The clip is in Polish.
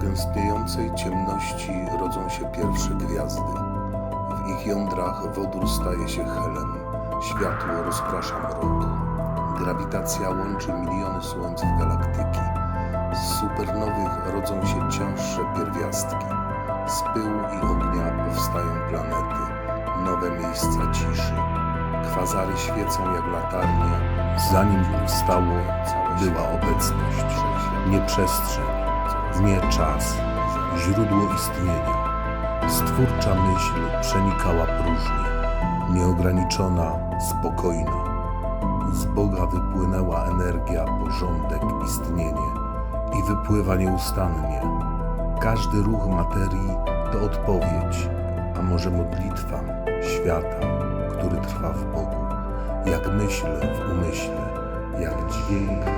gęstniejącej ciemności rodzą się pierwsze gwiazdy. W ich jądrach wodór staje się helem, światło rozprasza mrok. Grawitacja łączy miliony słońc w galaktyki. Z supernowych rodzą się cięższe pierwiastki. Z pyłu i ognia powstają planety, nowe miejsca ciszy. Kwazary świecą jak latarnie, zanim powstało, była obecność. Nie przestrzeń, nie czas, źródło istnienia. Stwórcza myśl przenikała próżnię, nieograniczona, spokojna. Z Boga wypłynęła energia, porządek, istnienie i wypływa nieustannie. Każdy ruch materii to odpowiedź, a może modlitwa świata, który trwa w Bogu, jak myśl w umyśle, jak dźwięk